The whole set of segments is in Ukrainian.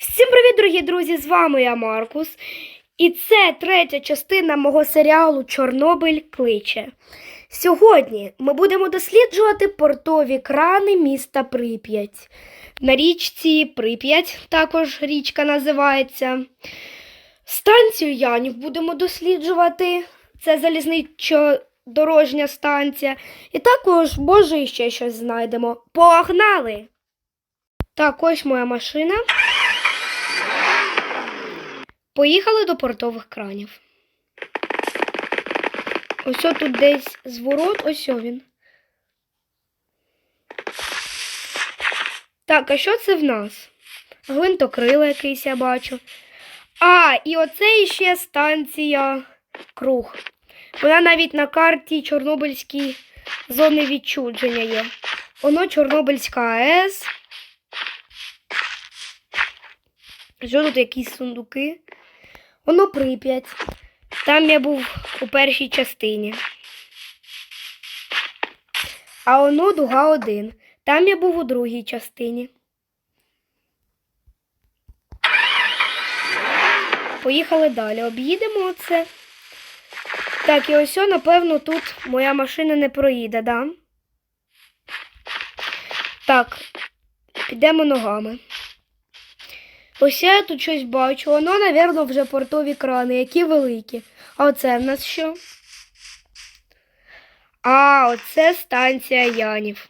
Всім привіт, дорогі друзі! З вами я Маркус. І це третя частина мого серіалу Чорнобиль кличе. Сьогодні ми будемо досліджувати портові крани міста Прип'ять. На річці Прип'ять також річка називається. Станцію Янів будемо досліджувати. Це залізничо-дорожня станція. І також, може, ще щось знайдемо. Погнали! Так, ось моя машина. Поїхали до портових кранів. Ось тут десь зворот, ось він. Так, а що це в нас? Гвинтокрила якийсь я бачу. А, і оце іще станція Круг. Вона навіть на карті Чорнобильській зони відчудження є. Воно Чорнобильська АЕС. Що тут якісь сундуки? Воно Прип'ять. Там я був у першій частині. А воно Дуга 1. Там я був у другій частині. Поїхали далі. Об'їдемо оце. Так, і ось, напевно, тут моя машина не проїде, да? Так, підемо ногами. Ось я тут щось бачу. Воно, напевно, вже портові крани, які великі. А оце в нас що? А, оце станція Янів.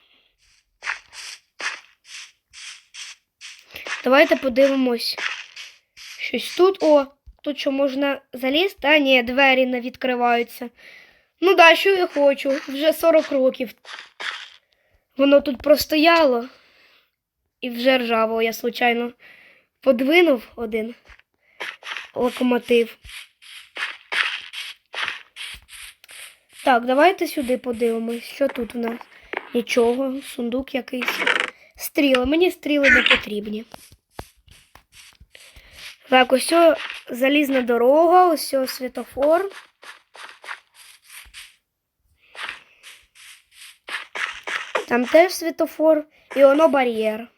Давайте подивимось. Щось тут. О, тут що можна залізти? А ні, двері не відкриваються. Ну да, що я хочу. Вже 40 років. Воно тут простояло. І вже ржаво, я случайно подвинув один локомотив. Так, давайте сюди подивимось, що тут у нас. Нічого, сундук якийсь. Стріли. Мені стріли не потрібні. Так, ось залізна дорога, ось світофор. Там теж світофор і воно бар'єр.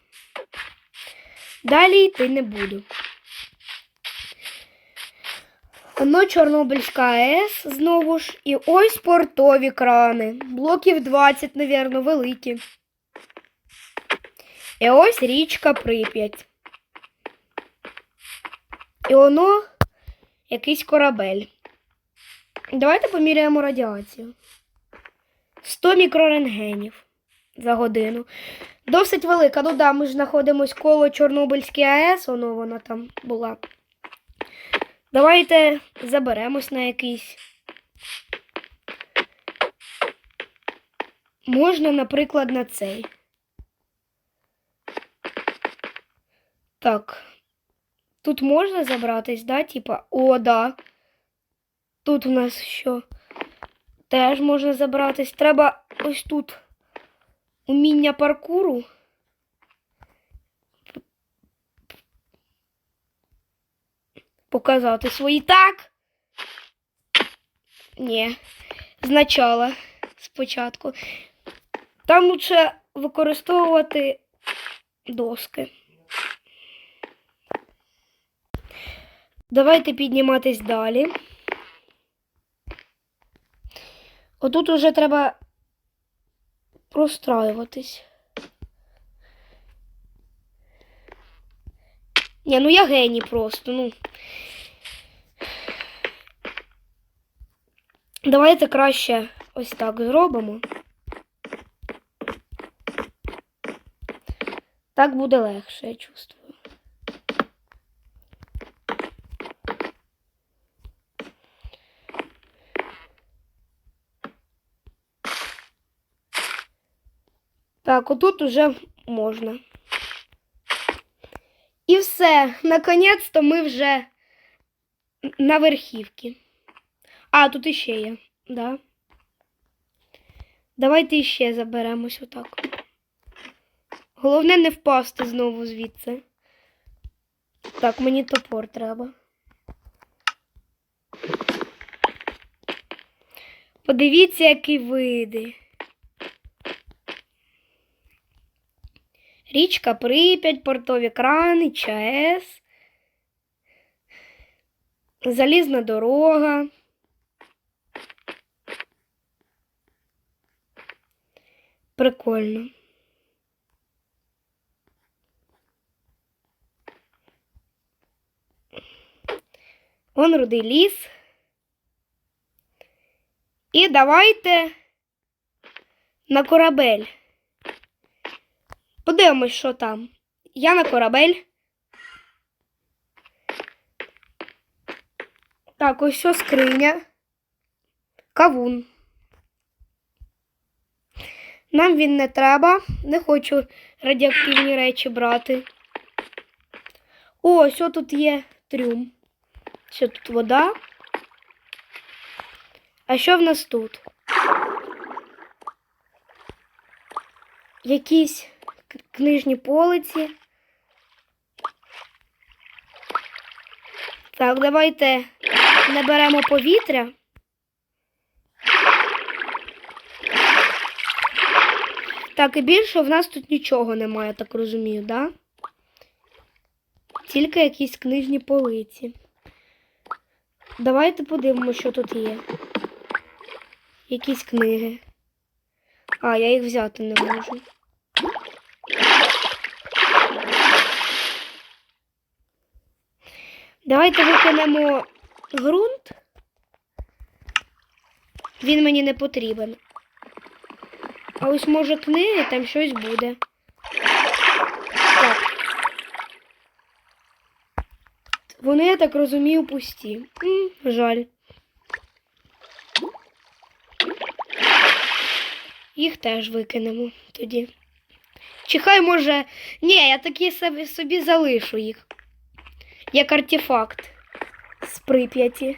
Далі йти не буду. Воно Чорнобильська АЕС знову ж. І ось портові крани. Блоків 20, навірно, великі. І ось річка Прип'ять. І воно якийсь корабель. Давайте поміряємо радіацію. 100 мікрорентгенів за годину. Досить велика. Ну да, ми ж знаходимось коло Чорнобильської АЕС, воно вона там була. Давайте заберемось на якийсь. Можна, наприклад, на цей. Так. Тут можна забратись, да? Типа, о, да. Тут у нас що? Теж можна забратись. Треба ось тут уміння паркуру. Показати свої так. Ні. Значала спочатку. Там лучше використовувати доски. Давайте підніматись далі. Отут уже треба простраюватись. Ні, ну я геній просто, ну. Давайте краще ось так зробимо. Так буде легше, я чувствую. Так, отут уже можна. І все. Наконець-то ми вже на верхівці. А, тут іще є, да. Давайте іще заберемось отак. Головне не впасти знову звідси. Так, мені топор треба. Подивіться, які види. Річка Прип'ять, портові крани, ЧАЕС. Залізна дорога. Прикольно. Он рудий ліс. І давайте на корабель. Подивимось, що там. Я на корабель. Так, ось що скриня. Кавун. Нам він не треба. Не хочу радіоактивні речі брати. О, що тут є трюм. Що тут вода? А що в нас тут? Якісь книжні полиці. Так, давайте наберемо повітря. Так, і більше в нас тут нічого немає, так розумію, да? Тільки якісь книжні полиці. Давайте подивимося, що тут є. Якісь книги. А, я їх взяти не можу. Давайте викинемо ґрунт. Він мені не потрібен. А ось може книги, там щось буде. Так. Вони, я так розумію, пусті. М, жаль. Їх теж викинемо тоді. Чи хай може. Ні, я такі собі залишу їх. Як артефакт з Прип'яті.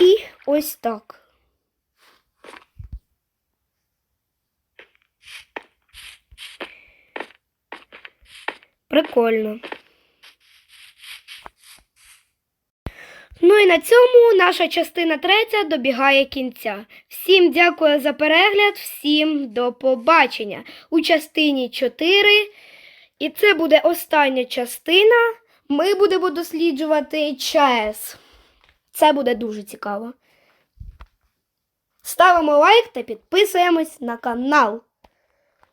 І ось так. Прикольно. Ну і на цьому наша частина третя добігає кінця. Всім дякую за перегляд, всім до побачення у частині 4. І це буде остання частина. Ми будемо досліджувати ЧАЕС. Це буде дуже цікаво. Ставимо лайк та підписуємось на канал.